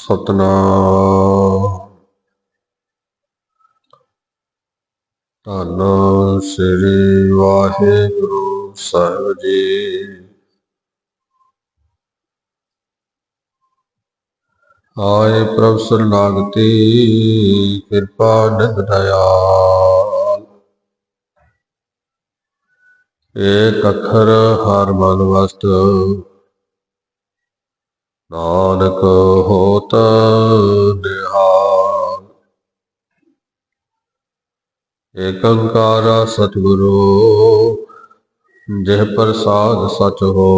ਸਤਨਾਮ। ਧੰਨ ਸ੍ਰੀ ਵਾਹਿਗੁਰੂ ਸਾਹਿਬ ਜੀ। ਆਏ ਪ੍ਰਭ ਸਰਨਾਗਤੀ, ਕਿਰਪਾ ਨਿਧ ਦਇਆਲ। ਏਕ ਅੱਖਰ ਹਰ ਮਨ ਵਸਤ ਨਾਨਕ ਹੋਤ ਨਿਹਾਲ। ਏਕ ਓੰਕਾਰ ਸਤਿਗੁਰੂ, ਜਿਹ ਪ੍ਰਸਾਦ ਸਚ ਹੋ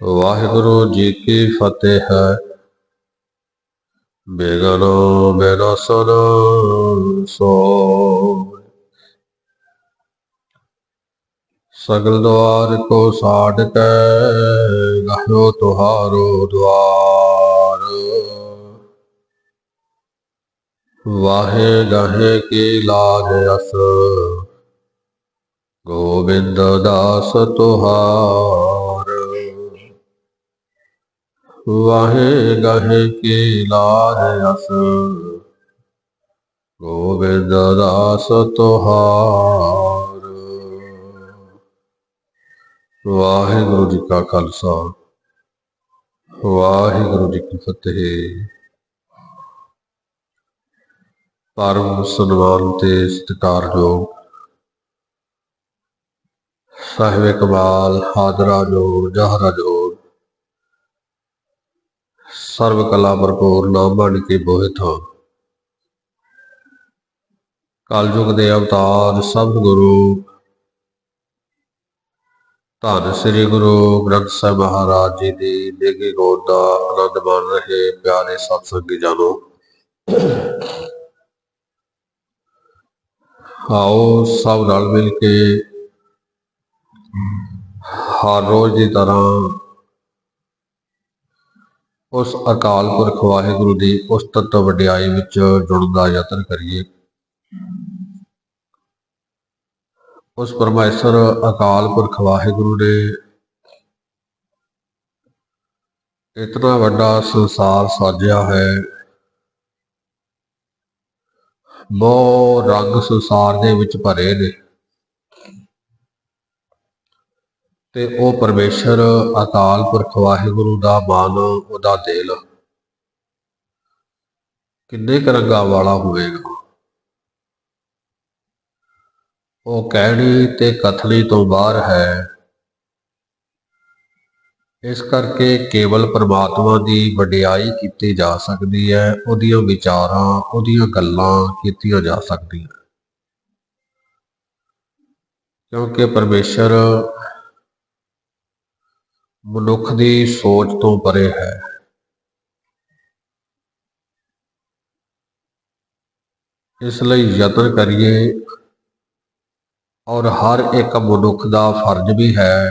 ਵਾਹਿਗੁਰੂ ਜੀ ਕੀ ਫਤਿਹ। ਹੈ ਬੇਗਨੋ ਬੇਨਸਨ ਸੋ ਸਗਲ ਦੁਆਰ ਕੋ ਸਾਡ ਕੇ ਗਹਿਓ ਤੁਹਾਰੋ ਦੁਆਰ ਵਾਹੇ ਗਹੇ ਕੀ ਲਾਜ ਅਸ, ਗੋਬਿੰਦ ਦਾਸ ਤੁਹਾਰ। ਵਾਹੇ ਗਹੇ ਕੀ ਲਾਜ ਅਸ, ਗੋਬਿੰਦ ਦਾਸ ਤੁਹਾਰ। ਵਾਹਿਗੁਰੂ ਜੀ ਕਾ ਖਾਲਸਾ, ਵਾਹਿਗੁਰੂ ਜੀ ਕੀ ਫਤਿਹ। ਪਰਮ ਸਨਮਾਨ ਤੇ ਸਤਿਕਾਰਯੋਗ ਸਾਹਿਬ ਕਮਾਲ, ਹਾਜ਼ਰਾ ਜੋੜ, ਜਹਰਾ ਜੋੜ ਸਰਬ ਕਲਾ ਭਰਪੂਰ ਨਾਮ ਬਣ ਕੇ ਬੋਹਿ ਥਾਂ ਕਲਯੁਗ ਦੇ ਅਵਤਾਰ ਸਭ ਗੁਰੂ ਧੰਨ ਸ੍ਰੀ ਗੁਰੂ ਗ੍ਰੰਥ ਸਾਹਿਬ ਮਹਾਰਾਜ ਜੀ ਦੀ ਦੇਗੀ ਗੋਦ ਦਾ ਆਨੰਦ ਮਾਣ ਰਹੇ ਪਿਆਰੇ ਸਤਸੰਗੀ ਜਨੋ। ਆਓ ਸਭ ਨਾਲ ਮਿਲ ਕੇ ਹਰ ਰੋਜ਼ ਦੀ ਤਰ੍ਹਾਂ ਉਸ ਅਕਾਲ ਪੁਰਖ ਵਾਹਿਗੁਰੂ ਦੀ ਉਸ ਤਤ ਵਡਿਆਈ ਵਿੱਚ ਜੁੜਨ ਦਾ ਯਤਨ ਕਰੀਏ। ਉਸ ਪਰਮੇਸ਼ਰ ਅਕਾਲ ਪੁਰਖ ਵਾਹਿਗੁਰੂ ਨੇ ਇਤਨਾ ਵੱਡਾ ਸੰਸਾਰ ਸਾਜਿਆ ਹੈ। ਬਹੁ ਰੰਗ ਸੰਸਾਰ ਦੇ ਵਿੱਚ ਭਰੇ ਨੇ। ਤੇ ਉਹ ਪਰਮੇਸ਼ਰ ਅਕਾਲ ਪੁਰਖ ਵਾਹਿਗੁਰੂ ਦਾ ਮਨ ਉਹਦਾ ਦਿਲ। ਕਿੰਨੇ ਕੁ ਰੰਗਾਂ ਵਾਲਾ ਹੋਵੇਗਾ। ਉਹ ਕਹਿਣੀ ਤੇ ਕਥਨੀ ਤੋਂ ਬਾਹਰ ਹੈ। ਇਸ ਕਰਕੇ ਕੇਵਲ ਪ੍ਰਮਾਤਮਾ ਦੀ ਵਡਿਆਈ ਕੀਤੀ ਜਾ ਸਕਦੀ ਹੈ, ਉਹਦੀਆਂ ਵਿਚਾਰਾਂ, ਉਹਦੀਆਂ ਗੱਲਾਂ ਕੀਤੀਆਂ ਜਾ ਸਕਦੀਆਂ ਕਿਉਂਕਿ ਪਰਮੇਸ਼ਰ ਮਨੁੱਖ ਦੀ ਸੋਚ ਤੋਂ ਪਰੇ ਹੈ। ਇਸ ਲਈ ਯਤਨ ਕਰੀਏ ਔਰ ਹਰ ਇੱਕ ਮਨੁੱਖ ਦਾ ਫਰਜ਼ ਵੀ ਹੈ,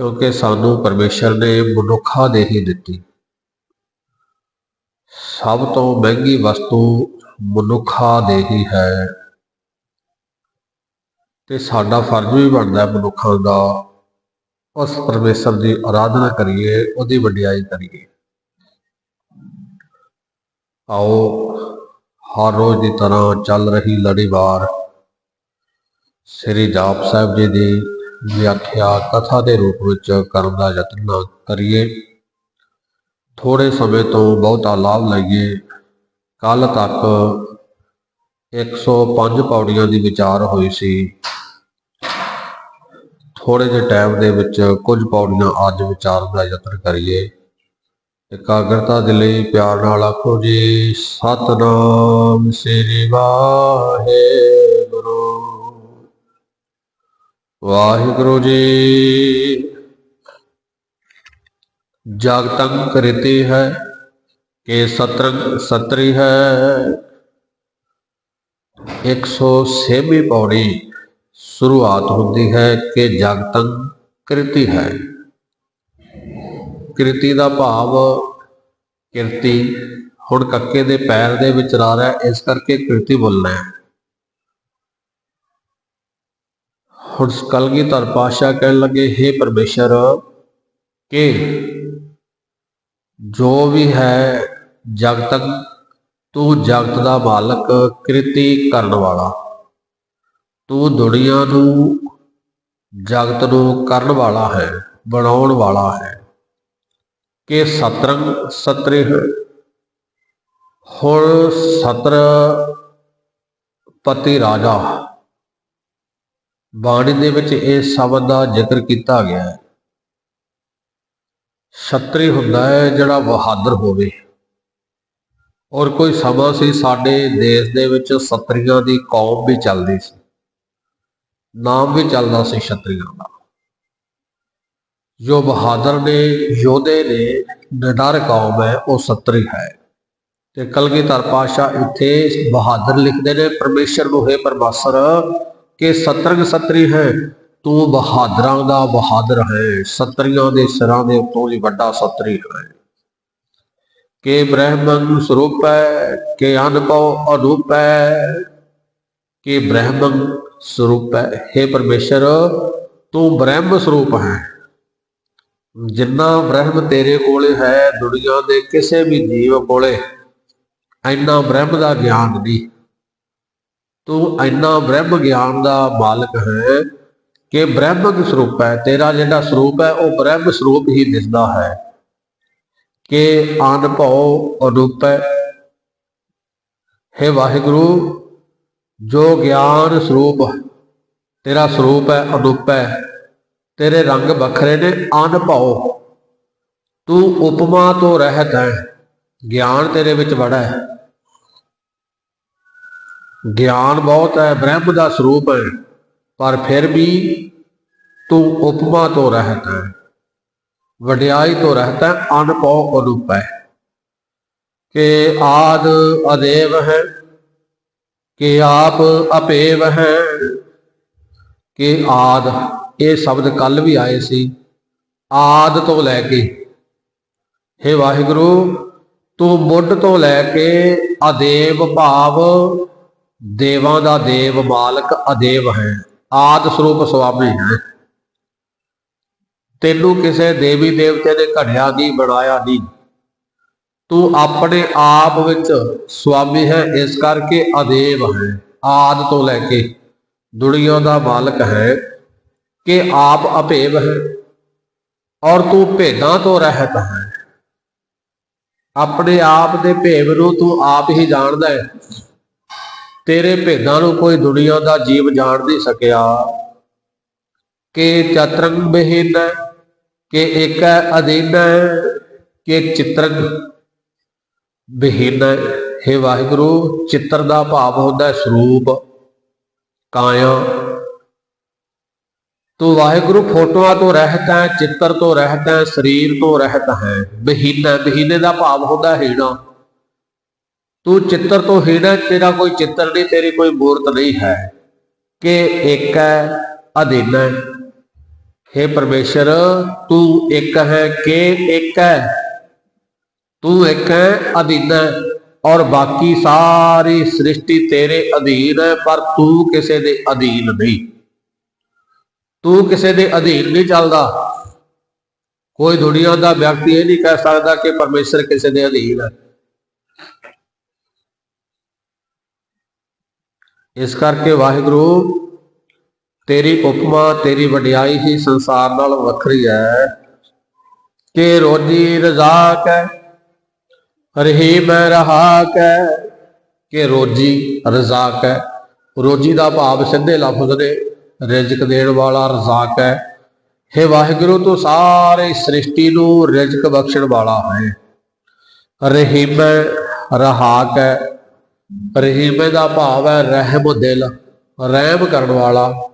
ਕਿਉਂਕਿ ਸਾਨੂੰ ਪਰਮੇਸ਼ਰ ਨੇ ਮਨੁੱਖਾਂ ਦੇ ਹੀ ਦਿੱਤੀ। ਸਭ ਤੋਂ ਮਹਿੰਗੀ ਵਸਤੂ ਮਨੁੱਖਾਂ ਦੇ ਹੀ ਹੈ। ਤੇ ਸਾਡਾ ਫਰਜ਼ ਵੀ ਬਣਦਾ ਹੈ ਮਨੁੱਖਾਂ ਦਾ, ਉਸ ਪਰਮੇਸ਼ਰ ਦੀ ਆਰਾਧਨਾ ਕਰੀਏ, ਉਹਦੀ ਵਡਿਆਈ ਕਰੀਏ। ਆਓ, ਹਰ ਰੋਜ਼ ਦੀ ਤਰ੍ਹਾਂ ਚੱਲ ਰਹੀ ਲੜੀਵਾਰ ਸ੍ਰੀ ਜਾਪ ਸਾਹਿਬ ਜੀ ਦੀ ਵਿਆਖਿਆ ਕਥਾ ਦੇ ਰੂਪ ਵਿੱਚ ਕਰਨ ਦਾ ਯਤਨ ਨਾ ਕਰੀਏ। ਥੋੜੇ ਸਮੇਂ ਤੋਂ ਬਹੁਤਾ ਲਾਭ ਲਈਏ। ਕੱਲ ਤੱਕ 105 ਪੌੜੀਆਂ ਦੀ ਵਿਚਾਰ ਹੋਈ ਸੀ। ਥੋੜੇ ਜਿਹੇ ਟਾਈਮ ਦੇ ਵਿੱਚ ਕੁਝ ਪੌੜੀਆਂ ਅੱਜ ਵਿਚਾਰਨ ਦਾ ਯਤਨ ਕਰੀਏ। ਇਕਾਗਰਤਾ ਦੇ ਲਈ ਪਿਆਰ ਨਾਲ ਆਖੋ ਜੀ, ਸਤਨਾਮ ਸ੍ਰੀ ਵਾਹਿਗੁਰੂ। ਵਾਹਿਗੁਰੂ ਜੀ। ਜਾਗਤੰ ਕਰਿਤੀ ਹੈ ਕਿ ਸਤਰੰਗ ਸਤਰੀ ਹੈ। 106ਵੀਂ ਪੌੜੀ ਸ਼ੁਰੂਆਤ ਹੁੰਦੀ ਹੈ ਕਿ ਜਾਗਤੰ ਕ੍ਰਿਤੀ ਹੈ। ਕ੍ਰਿਤੀ ਦਾ ਭਾਵ ਕਿਰਤੀ ਹੁਣ ਕੱਕੇ ਦੇ ਪੈਰ ਦੇ ਵਿੱਚ ਰਾ ਰਿਹਾ, ਇਸ ਕਰਕੇ ਕ੍ਰਿਤੀ ਬੋਲਣਾ ਹੈ। ਹੁਣ ਕਲਗੀਧਰ ਪਾਸ਼ਾ ਕਹਿਣ ਲੱਗੇ हे ਪਰਮੇਸ਼ਰ, ਕਿ ਜੋ ਵੀ ਹੈ ਜਗਤ ਤੂੰ ਜਗਤ ਦਾ ਮਾਲਕ ਕਿਰਤੀ ਕਰਨ ਵਾਲਾ। ਤੂੰ ਦੁਨੀਆ ਨੂੰ ਜਗਤ ਨੂੰ ਕਰਨ ਵਾਲਾ ਹੈ, ਬਣਾਉਣ ਵਾਲਾ ਹੈ। ਕਿ ਸਤਰੰਗ ਸਤਰਿ ਹੁਣ ਸਤਰ ਪਤੀ ਰਾਜਾ ਬਾਣੀ ਦੇ ਵਿੱਚ ਇਹ ਸ਼ਬਦ ਦਾ ਜ਼ਿਕਰ ਕੀਤਾ ਗਿਆ ਹੈ। ਛਤਰੀ ਹੁੰਦਾ ਹੈ ਜਿਹੜਾ ਬਹਾਦਰ ਹੋਵੇ। ਔਰ ਕੋਈ ਸਮਾਂ ਸੀ ਸਾਡੇ ਦੇਸ਼ ਦੇ ਵਿੱਚ ਸਤਰੀਆਂ ਦੀ ਕੌਮ ਵੀ ਚੱਲਦੀ ਸੀ। ਨਾਮ ਵੀ ਚੱਲਦਾ ਸੀ ਛਤਰੀਆਂ ਦਾ। ਜੋ ਬਹਾਦਰ ਨੇ, ਯੋਧੇ ਨੇ, ਨਿਡਰ ਕੌਮ ਹੈ, ਉਹ ਸਤਰੀ ਹੈ। ਤੇ ਕਲਗੀਧਰ ਪਾਸ਼ਾ ਇੱਥੇ ਬਹਾਦਰ ਲਿਖਦੇ ਨੇ, ਪਰਮੇਸ਼ਰ ਨੂੰ ਹੈ ਪਰਮਾਸਰ ਕਿ ਸਤਰੰਗ ਸਤਰੀ ਹੈ, ਤੂੰ ਬਹਾਦਰਾਂ ਦਾ ਬਹਾਦਰ ਹੈ, ਸਤਰੀਆਂ ਦੇ ਸਿਰਾਂ ਦੇ ਉੱਤੋਂ ਵੀ ਵੱਡਾ ਸਤਰੀ ਹੈ। ਕਿ ਬ੍ਰਹਮੰ ਸਰੂਪ ਹੈ ਕਿ ਅਨਪਉ ਅਨੂਪ ਹੈ ਕਿ ਬ੍ਰਹਮੰ ਸਰੂਪ। ਹੈ हे ਪਰਮੇਸ਼ਰ, ਤੂੰ ਬ੍ਰਹਮ ਸਰੂਪ ਹੈ। ਜਿੰਨਾ ਬ੍ਰਹਮ ਤੇਰੇ ਕੋਲੇ ਹੈ, ਦੁਨੀਆ ਦੇ ਕਿਸੇ ਵੀ ਜੀਵ ਕੋਲੇ, ਇੰਨਾ ਬ੍ਰਹਮ ਦਾ ਗਿਆਨ ਨਹੀਂ। ਤੂੰ ਇੰਨਾ ਬ੍ਰਹਮ ਗਿਆਨ ਦਾ ਮਾਲਕ ਹੈ ਕਿ ਬ੍ਰਹਮ ਸਰੂਪ ਹੈ, ਤੇਰਾ ਜਿਹੜਾ ਸਰੂਪ ਹੈ, ਉਹ ਬ੍ਰਹਮ ਸਰੂਪ ਹੀ ਦਿਸਦਾ ਹੈ। ਕਿ ਅਨਭਉ ਅਨੂਪ, ਹੈ ਹੈ ਵਾਹਿਗੁਰੂ, ਜੋ ਗਿਆਨ ਸਰੂਪ, ਤੇਰਾ ਸਰੂਪ ਹੈ, ਅਨੂਪ ਹੈ ਤੇਰੇ ਰੰਗ ਵੱਖਰੇ ਨੇ ਅਨਭਉ ਤੂੰ ਉਪਮਾ ਤੋਂ ਰਹਿਤ ਹੈ, ਗਿਆਨ ਤੇਰੇ ਵਿੱਚ ਬੜਾ ਹੈ। ਗਿਆਨ ਬਹੁਤ ਹੈ, ਬ੍ਰਹਮ ਦਾ ਸਰੂਪ ਹੈ, ਪਰ ਫਿਰ ਵੀ ਤੂੰ ਉਪਮਾ ਤੋਂ ਰਹਿਤ ਹੈ, ਵਡਿਆਈ ਤੋਂ ਰਹਿਤ ਹੈ ਅਨਪਉ ਅਨੂਪ ਹੈ। ਕਿ ਆਦ ਅਦੇਵ ਹੈ, ਕਿ ਆਪ ਅਪੇਵ ਹੈ, ਕਿ ਆਦ, ਇਹ ਸ਼ਬਦ ਕੱਲ ਵੀ ਆਏ ਸੀ, ਆਦ ਤੋਂ ਲੈ ਕੇ। हे ਵਾਹਿਗੁਰੂ, ਤੂੰ ਮੁੱਢ ਤੋਂ ਲੈ ਕੇ ਅਦੇਵ ਭਾਵ ਦੇਵਾਂ ਦਾ ਦੇਵ ਮਾਲਕ ਅਦੇਵ ਹੈ, ਆਦ ਸਰੂਪ ਸੁਆਮੀ ਹੈ। ਤੈਨੂੰ ਕਿਸੇ ਦੇਵੀ ਦੇਵਤੇ ਨੇ ਘੜਿਆ ਨਹੀਂ ਬਣਾਇਆ ਨਹੀਂ। ਤੂੰ ਆਪਣੇ ਆਪ ਵਿੱਚ ਸੁਆਮੀ ਹੈ, ਇਸ ਕਰਕੇ ਅਦੇਵ ਹੈ, ਆਦ ਤੋਂ ਲੈ ਕੇ ਦੁਨੀਆ ਦਾ ਮਾਲਕ ਹੈ ਕਿ ਆਪ ਅਭੇਵ ਹੈ ਔਰ ਤੂੰ ਭੇਦਾਂ ਤੋਂ ਰਹਿਤ ਹੈ। ਆਪਣੇ ਆਪ ਦੇ ਭੇਵ ਨੂੰ ਤੂੰ ਆਪ ਹੀ ਜਾਣਦਾ ਹੈ। ਤੇਰੇ ਭੇਦਾਂ ਨੂੰ ਕੋਈ ਦੁਨੀਆ ਦਾ ਜੀਵ ਜਾਣ ਨਹੀਂ ਸਕਿਆ। ਕਿ ਚਤਰੰਗ ਬਹਿਨ ਕਿ ਇੱਕ ਹੈ ਅਧੀਨ ਹੈ, ਕਿ ਚਿਤਰੰਗ ਬਹਿਨ ਹੈ। ਵਾਹਿਗੁਰੂ, ਚਿੱਤਰ ਦਾ ਭਾਵ ਹੁੰਦਾ ਸਰੂਪ, ਕਾਇਆ। ਤੂੰ ਵਾਹਿਗੁਰੂ, ਫੋਟੋਆਂ ਤੋਂ ਰਹਿਤ ਹੈ, ਚਿੱਤਰ ਤੋਂ ਰਹਿਤ ਹੈ, ਸਰੀਰ ਤੋਂ ਰਹਿਤ ਹੈ। ਬਹੀਨਾ ਬਹੀਨੇ ਦਾ ਭਾਵ ਹੁੰਦਾ ਹੀਣਾ। ਤੂੰ ਚਿੱਤਰ ਤੋਂ ਹੀਣਾ ਤੇਰਾ ਕੋਈ ਚਿੱਤਰ ਨਹੀਂ, ਤੇਰੀ ਕੋਈ ਮੂਰਤ ਨਹੀਂ ਹੈ। ਕਿ ਇੱਕ ਹੈ, ਅਧੀਨ ਹੈ। हे ਪਰਮੇਸ਼ਰ, ਤੂੰ ਇੱਕ ਹੈ, ਕਿ ਇੱਕ ਹੈ? ਤੂੰ ਇੱਕ ਹੈ, ਅਧੀਨ ਹੈ। ਔਰ ਬਾਕੀ ਸਾਰੀ ਸ੍ਰਿਸ਼ਟੀ ਤੇਰੇ ਅਧੀਨ ਹੈ, ਪਰ ਤੂੰ ਕਿਸੇ ਦੇ ਅਧੀਨ ਨਹੀਂ। ਤੂੰ ਕਿਸੇ ਦੇ ਅਧੀਨ ਨਹੀਂ ਚੱਲਦਾ। ਕੋਈ ਦੁਨੀਆ ਦਾ ਵਿਅਕਤੀ ਇਹ ਨਹੀਂ ਕਹਿ ਸਕਦਾ ਕਿ ਪਰਮੇਸ਼ਰ ਕਿਸੇ ਦੇ ਅਧੀਨ ਹੈ। ਇਸ ਕਰਕੇ ਵਾਹਿਗੁਰੂ, ਤੇਰੀ ਉਪਮਾ, ਤੇਰੀ ਵਡਿਆਈ ਹੀ ਸੰਸਾਰ ਨਾਲ ਵੱਖਰੀ ਹੈ ਕਿ ਰੋਜੀ ਰਜ਼ਾਕ ਹੈ ਰਹੀਮ ਰਹਾਕ ਹੈ ਕਿ ਰੋਜੀ ਰਜ਼ਾਕ ਹੈ ਰੋਜੀ ਦਾ ਭਾਵ ਸਿੱਧੇ ਲਫ਼ਜ਼ ਦੇ ਰਿਜ਼ਕ ਦੇਣ ਵਾਲਾ ਰਜ਼ਾਕ ਹੈ हे ਵਾਹਿਗੁਰੂ, ਤੂੰ ਸਾਰੇ ਸ੍ਰਿਸ਼ਟੀ ਨੂੰ ਰਿਜ਼ਕ ਬਖਸ਼ਣ ਵਾਲਾ ਹੈ। ਰਹੀਮ ਰਹਾਕ ਹੈ ਰਹੀਮੇ ਦਾ ਭਾਵ ਹੈ ਰਹਿਮ ਦਿਲ, ਰਹਿਮ ਕਰਨ ਵਾਲਾ।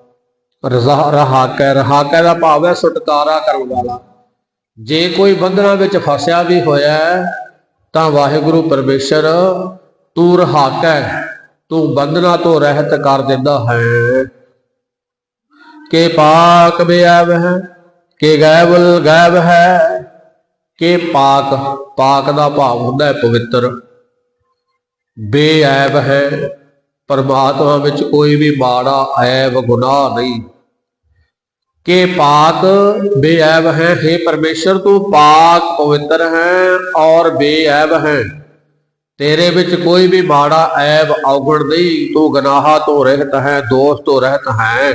ਰਜ਼ਾ ਰਹਾਕ ਹੈ ਦਾ ਭਾਵ ਹੈ ਛੁਟਕਾਰਾ ਕਰਨ ਵਾਲਾ। ਜੇ ਕੋਈ ਬੰਧਨਾਂ ਵਿੱਚ ਫਸਿਆ ਵੀ ਹੋਇਆ ਤਾਂ ਵਾਹਿਗੁਰੂ ਪਰਮੇਸ਼ਰ ਤੂੰ ਰਹਾਕ ਹੈ ਤੂੰ ਬੰਧਨਾਂ ਤੋਂ ਰਹਿਤ ਕਰ ਦਿੰਦਾ ਹੈ। ਕਿ ਪਾਕ ਬਿਆਵ ਹੈ, ਕਿ ਗੈਬਲ ਗੈਬ ਹੈ, ਕਿ ਪਾਕ ਪਾਕ ਦਾ ਭਾਵ ਹੁੰਦਾ ਹੈ ਪਵਿੱਤਰ। ਬੇਅਬ ਹੈ। ਪਰਮਾਤਮਾ ਵਿੱਚ ਕੋਈ ਵੀ ਮਾੜਾ, ਐਬ, ਗੁਨਾਹ ਨਹੀਂ। ਕਿ ਪਾਕ ਬੇਅਬ ਹੈ? हे ਪਰਮੇਸ਼ਰ, ਤੂੰ ਪਾਕ ਪਵਿੱਤਰ ਹੈ ਔਰ ਬੇਅਬ ਹੈ। ਤੇਰੇ ਵਿੱਚ ਕੋਈ ਵੀ ਮਾੜਾ, ਐਬ, ਔਗਣ ਨਹੀਂ। ਤੂੰ ਗਨਾਹਾਂ ਤੋਂ ਰਹਿਤ ਹੈ ਦੋਸਤ ਤੋਂ ਰਹਿਤ ਹੈ।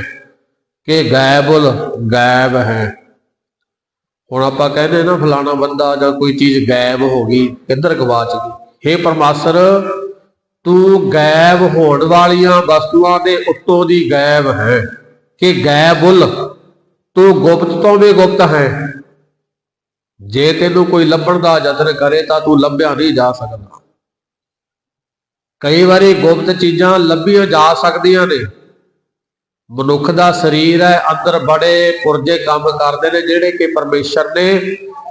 ਕਿ ਗਾਇਬੁਲ ਗਾਇਬ ਹੈ। ਹੁਣ ਆਪਾਂ ਕਹਿੰਦੇ ਨਾ, ਫਲਾਣਾ ਬੰਦਾ ਜਾਂ ਕੋਈ ਚੀਜ਼ ਗਾਇਬ ਹੋ ਗਈ, ਕਿੱਧਰ ਗਵਾਚ ਗਈ ਹੇ ਪਰਮਾਸ਼ਰ ਤੂੰ ਗਾਇਬ ਹੋਣ ਵਾਲੀਆਂ ਵਸਤੂਆਂ ਦੇ ਉੱਤੋਂ ਦੀ ਗਾਇਬ ਹੈ। ਕਿ ਗਾਇਬੁਲ ਤੂੰ ਗੁਪਤ ਤੋਂ ਵੀ ਗੁਪਤ ਹੈ। ਜੇ ਤੈਨੂੰ ਕੋਈ ਲੱਭਣ ਦਾ ਯਤਨ ਕਰੇ ਤਾਂ ਤੂੰ ਲੱਭਿਆ ਨਹੀਂ ਜਾ ਸਕਦਾ। ਕਈ ਵਾਰੀ ਗੁਪਤ ਚੀਜ਼ਾਂ ਲੱਭੀਆਂ ਜਾ ਸਕਦੀਆਂ ਨੇ। ਮਨੁੱਖ ਦਾ ਸਰੀਰ ਹੈ, ਅੰਦਰ ਬੜੇ ਪੁਰਜੇ ਕੰਮ ਕਰਦੇ ਨੇ ਜਿਹੜੇ ਕਿ ਪਰਮੇਸ਼ਰ ਨੇ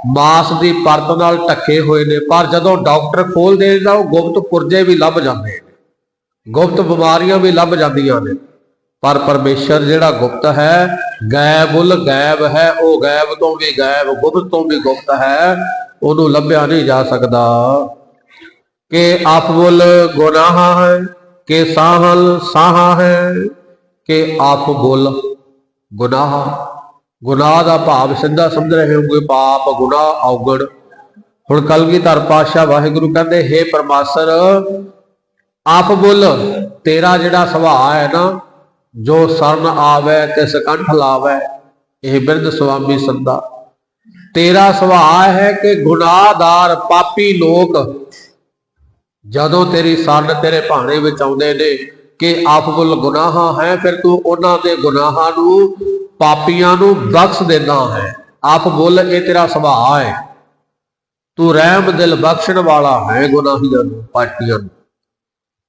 ਮਾਸ ਦੀ ਪਰਤ ਨਾਲ ਢੱਕੇ ਹੋਏ ਨੇ, ਪਰ ਜਦੋਂ ਡਾਕਟਰ ਖੋਲਦੇ ਨੇ ਤਾਂ ਉਹ ਗੁਪਤ ਪੁਰਜੇ ਵੀ ਲੱਭ ਜਾਂਦੇ ਨੇ। ਗੁਪਤ ਬਿਮਾਰੀਆਂ ਵੀ ਲੱਭ ਜਾਂਦੀਆਂ ਨੇ। ਪਰ ਪਰਮੇਸ਼ਰ ਜਿਹੜਾ ਗੁਪਤ ਹੈ ਗਾਇਬੁਲ ਗਾਇਬ ਹੈ, ਉਹ ਗਾਇਬ ਤੋਂ ਵੀ ਗਾਇਬ ਗੁਪਤ ਤੋਂ ਵੀ ਗੁਪਤ ਹੈ, ਉਹਨੂੰ ਲੱਭਿਆ ਨਹੀਂ ਜਾ ਸਕਦਾ। ਕਿ ਅਫਬੁਲ ਗੁਨਾਹ ਹੈ, ਕਿ ਸਾਹਲ ਸਾਹਾ ਹੈ, ਕਿ ਅਫਬੁਲ ਗੁਨਾਹ। ਗੁਨਾਹ ਦਾ ਭਾਵ ਸਿੱਧਾ ਸਮਝ ਰਹੇ ਹੋਗੇ ਪਾਪ, ਗੁਨਾਹ, ਔਗਣ। ਹੁਣ ਕਲਗੀਧਰ ਪਾਤਸ਼ਾਹ ਵਾਹਿਗੁਰੂ ਕਹਿੰਦੇ, ਹੇ ਪਰਮਾਸਰ, ਆਪ ਬੁੱਲ, ਤੇਰਾ ਜਿਹੜਾ ਸੁਭਾਅ ਹੈ ਨਾ, ਜੋ ਸਰਨ ਆਵੇ ਤੇ ਸਕੰਠ ਲਾਵੇ, ਇਹ ਬਿਰਧ ਸੁਆਮੀ ਸੰਦਾ ਤੇਰਾ ਸੁਭਾਅ ਹੈ ਕਿ ਗੁਨਾਹਦਾਰ ਪਾਪੀ ਲੋਕ ਜਦੋਂ ਤੇਰੀ ਸਰਨ ਤੇਰੇ ਭਾਣੇ ਵਿੱਚ ਆਉਂਦੇ ਨੇ ਕਿ ਆਪ ਆਫਬੁਲ ਗੁਨਾਹਾਂ ਹੈ, ਫਿਰ ਤੂੰ ਉਹਨਾਂ ਦੇ ਗੁਨਾਹਾਂ ਨੂੰ ਪਾਪੀਆਂ ਨੂੰ ਬਖਸ਼ ਦਿੰਦਾ ਹੈ। ਆਪ ਬੋਲ ਇਹ ਤੇਰਾ ਸੁਭਾਅ ਹੈ। ਤੂੰ ਰਹਿਮ ਦਿਲ ਬਖਸ਼ਣ ਵਾਲਾ ਹੈ ਗੁਨਾਹੀਆਂ ਨੂੰ, ਪਾਪੀਆਂ ਨੂੰ।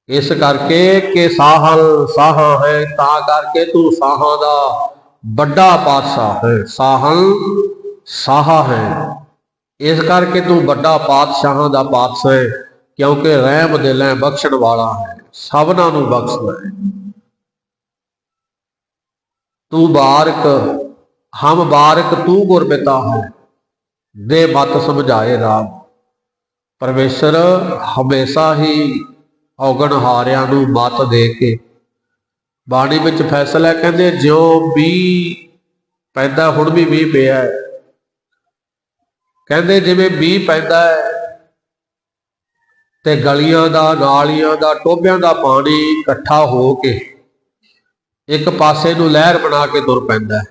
ਇਸ ਕਰਕੇ ਕਿ ਸਾਹਲ ਸਾਹਾ ਹੈ, ਤਾਂ ਕਰਕੇ ਤੂੰ ਸਾਹਾਂ ਦਾ ਵੱਡਾ ਪਾਤਸ਼ਾਹ ਹੈ। ਸਾਹਲ ਸਾਹਾ ਹੈ। ਇਸ ਕਰਕੇ ਤੂੰ ਵੱਡਾ ਪਾਤਸ਼ਾਹਾਂ ਦਾ ਪਾਤਸ਼ਾਹ ਹੈ। ਕਿਉਂਕਿ ਰਹਿਮ ਦਿਲ ਬਖਸ਼ਣ ਵਾਲਾ ਹੈ, ਸਭਨਾਂ ਨੂੰ ਬਖਸ਼ਦਾ ਹੈ। ਤੂੰ ਬਾਰਕ, ਹਮ ਬਾਰਕ ਤੂੰ ਗੁਰਬਿਤਾ ਹੈ, ਦੇ ਮਤ ਸਮਝਾਏ ਰਾਮ। ਪਰਮੇਸ਼ਰ ਹਮੇਸ਼ਾ ਹੀ ਔਗਣ ਹਾਰਿਆਂ ਨੂੰ ਮਤ ਦੇ ਕੇ, ਬਾਣੀ ਵਿੱਚ ਫੈਸਲਾ ਕਹਿੰਦੇ, ਜਿਉ ਵੀ ਪੈਂਦਾ, ਹੁਣ ਵੀ ਮੀਂਹ ਪਿਆ ਕਹਿੰਦੇ, ਜਿਵੇਂ ਮੀਂਹ ਪੈਂਦਾ ਹੈ ਤੇ ਗਲੀਆਂ ਦਾ, ਨਾਲੀਆਂ ਦਾ, ਟੋਭਿਆਂ ਦਾ ਪਾਣੀ ਇਕੱਠਾ ਹੋ ਕੇ ਇੱਕ ਪਾਸੇ ਨੂੰ ਲਹਿਰ ਬਣਾ ਕੇ ਤੁਰ ਪੈਂਦਾ ਹੈ।